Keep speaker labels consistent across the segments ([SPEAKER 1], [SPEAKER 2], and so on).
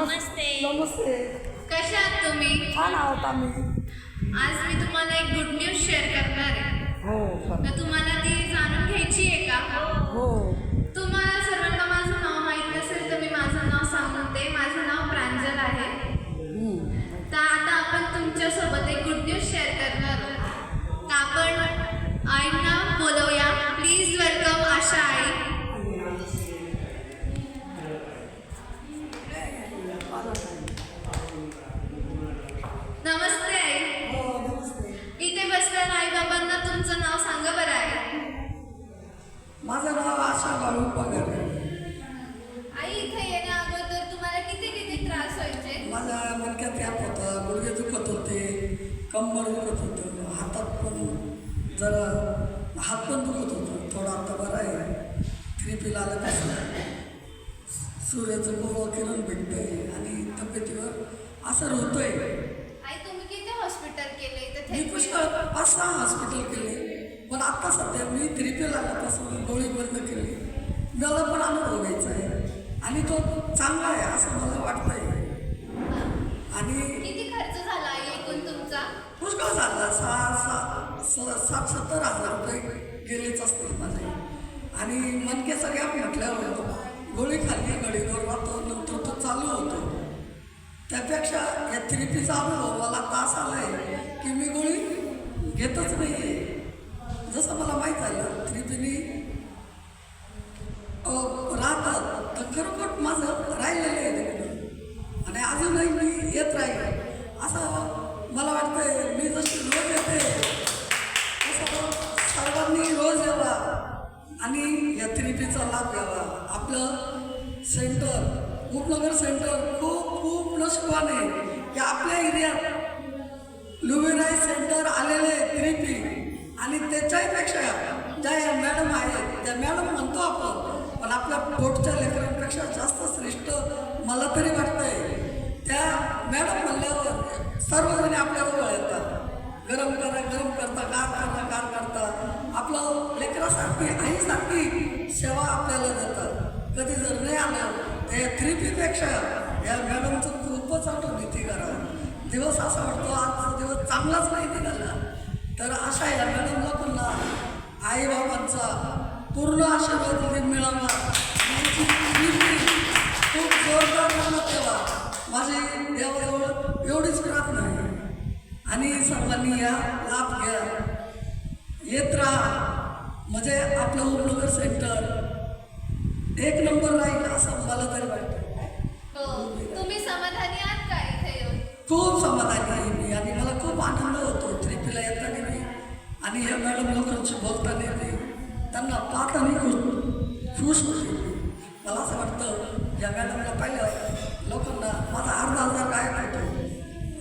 [SPEAKER 1] नमस्ते.
[SPEAKER 2] नमस्ते.
[SPEAKER 3] कशा आहात तुम्ही?
[SPEAKER 2] छान आहोत आम्ही.
[SPEAKER 3] आज मी तुम्हाला एक गुड न्यूज शेअर करणार आहे.
[SPEAKER 2] हो
[SPEAKER 3] तर तुम्हाला माझं नाव आशा
[SPEAKER 2] बाळू पगार
[SPEAKER 3] आई इथे येण्या अगोदर तुम्हाला किती किती त्रास व्हायचे?
[SPEAKER 2] माझ्या मणक्यात याप होता गुडघे दुखत होते कंबर दुखत होतं हातात पण जरा हात पण दुखत होतं. थोडा आता बरा आहे. थ्री आलं कसं सूर्याचं कोवळं किरण भेटतंय आणि तब्येतीवर असर होतोय.
[SPEAKER 3] आई तुम्ही किती हॉस्पिटल केले?
[SPEAKER 2] मी? पुष्कळ पाच सहा हॉस्पिटल केले. पण आता सध्या मी थेरपीला आल्यापासून गोळी बंद केली. मला पण अनुभव घ्यायचा आहे. आणि तो चांगला आहे असं मला वाटतंय. आणि
[SPEAKER 3] किती खर्च झाला आई एकूण तुमचा?
[SPEAKER 2] पुष्कळ झाला. सहा सहा स- सात सत्तर हजार रुपये गेलेच असतील माझे. आणि मनके सगळ्या म्हटल्यावर गोळी खाल्ली गडीवर राहतो नंतर तो चालू होतो. त्यापेक्षा या थेरपीचा अनुभव मला तास आलाय की मी गोळी घेतच नाही आहे जसं मला माहीत झालं थेरपीने राहतात तर खरोखर माझं राहिलेलं आहे तिकडं. आणि अजूनही मी येत राहील असं मला वाटतंय मी जशी रोज येते तसं सर्वांनी रोज यावा आणि या थेरपीचा लाभ घ्यावा. आपलं सेंटर उपनगर सेंटर खूप खूप नशिबान आहे. की आपल्या एरियात लुबिराई सेंटर आलेले थेरपी. आणि त्याच्याहीपेक्षा ज्या या मॅडम आहेत त्या मॅडम म्हणतो आपण पण आपल्या पोटच्या लेकरांपेक्षा जास्त श्रेष्ठ मला तरी वाटतंय. त्या मॅडम म्हणल्यावर सर्वजणी आपल्याजवळ येतात गरम करा गरम करता गार करता गार करता. आपलं लेकरासारखी आईसारखी सेवा आपल्याला देतात. कधी जर नाही आलं तर या थ्रीपीपेक्षा या मॅडमचं खूपच आठवणीती करा. दिवस असा वाटतो आजचा दिवस चांगलाच नाही निघाला तर अशा या पुन्हा आईबाबांचा पूर्ण आशीर्वाद मिळावा. यांची कीर्ती खूप जोरदार मनात ठेवा. माझी देवाजवळ एवढीच प्रार्थना आहे. आणि सर्वांनी या लाभ घ्या. येत राहा म्हणजे आपलं उपनगर सेंटर. एक नंबर राहील असं मला तरी वाटतं
[SPEAKER 3] हो तुम्ही समाधानी आहात का इथे
[SPEAKER 2] खूप समाधानी आहे मी आणि मला खूप आनंद होतो. थेरपीला येताना आणि हे मॅडम लोकांशी बोलताना येते त्यांना पाहताना खूप खुश होते. मला असं वाटतं या मॅडमला पाहिलं लोकांना माझा अर्धा हजार गायब होतो.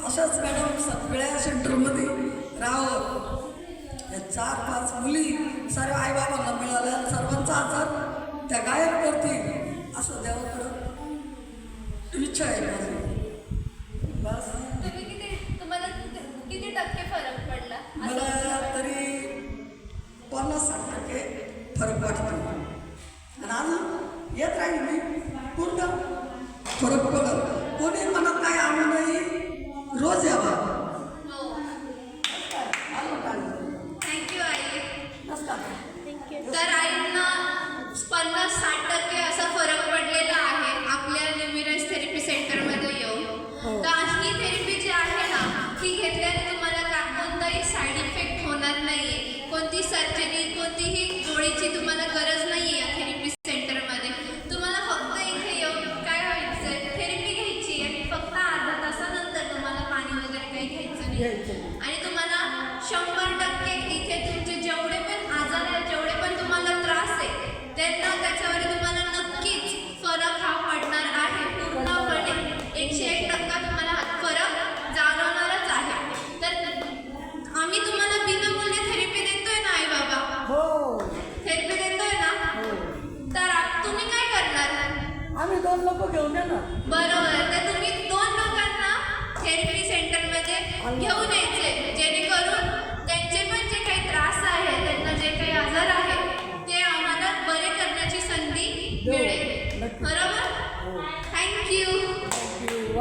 [SPEAKER 2] अशाच मॅडम सगळ्या सेंटरमध्ये राहावं. या चार पाच मुली सर्व आईबाबांना मिळाल्या सर्वांचा आजार त्या गायब करतील असं देवाकडं इच्छा आहे माझी. बस
[SPEAKER 3] तुम्ही किती तुम्हाला किती किती टक्के फरक पडला असं
[SPEAKER 2] मला तरी पन्नास साठ टक्के फरक वाटतो? आणि अजून येत राहील मी. पूर्ण फरक पडत कोणी मनात काय आणू नाही रोज यावा
[SPEAKER 3] हो
[SPEAKER 2] आलं काय?
[SPEAKER 3] थँक्यू आई
[SPEAKER 2] नसतात
[SPEAKER 3] तर आईंना पन्नास साठ टक्के असा फरक पडलेला आहे आपल्या न्यूमिरस थेरपी सेंटरमध्ये येऊन तर ही थेरपी जी आहे ना ही घेतल्याने तुम्हाला का कोणताही साईड इफेक्ट होणार नाही कोणती सर्जरी कोणतीही गोळीची तुम्हाला गरज नाही आहे या थेरपी सेंटरमध्ये तुम्हाला फक्त इथे येऊन काय व्हायचं थेरपी घ्यायची आणि फक्त अर्धा तासानंतर तुम्हाला पाणी वगैरे काही घ्यायचं नाही. आम्ही
[SPEAKER 2] दोन लोक घेऊन येणार
[SPEAKER 3] बरोबर. तर तुम्ही दोन लोकांना थेरपी सेंटरमध्ये घेऊन यायचे जेणेकरून